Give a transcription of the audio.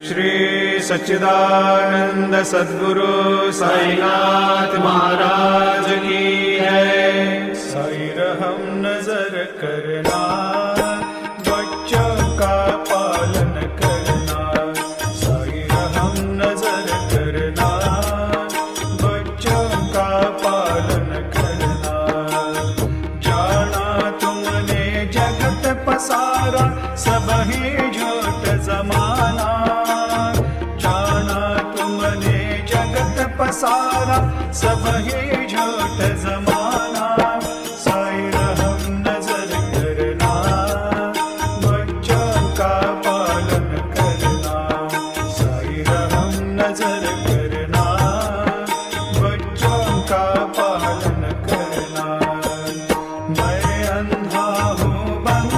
श्री सच्चिदानंद सद्गुरु साईनाथ महाराज की है साई रहम नज़र करना, बच्चों का पालन करना। साई रहम नज़र करना, बच्चों का पालन करना। जाना तुमने जगत पसारा, सब ही झूठ जमाना। पसारा, सब ही झूठ जमाना, साई रहम नज़र करना, बच्चों का पालन करना, साई रहम नज़र करना, बच्चों का पालन करना। मैं अंधा हूँ, बंद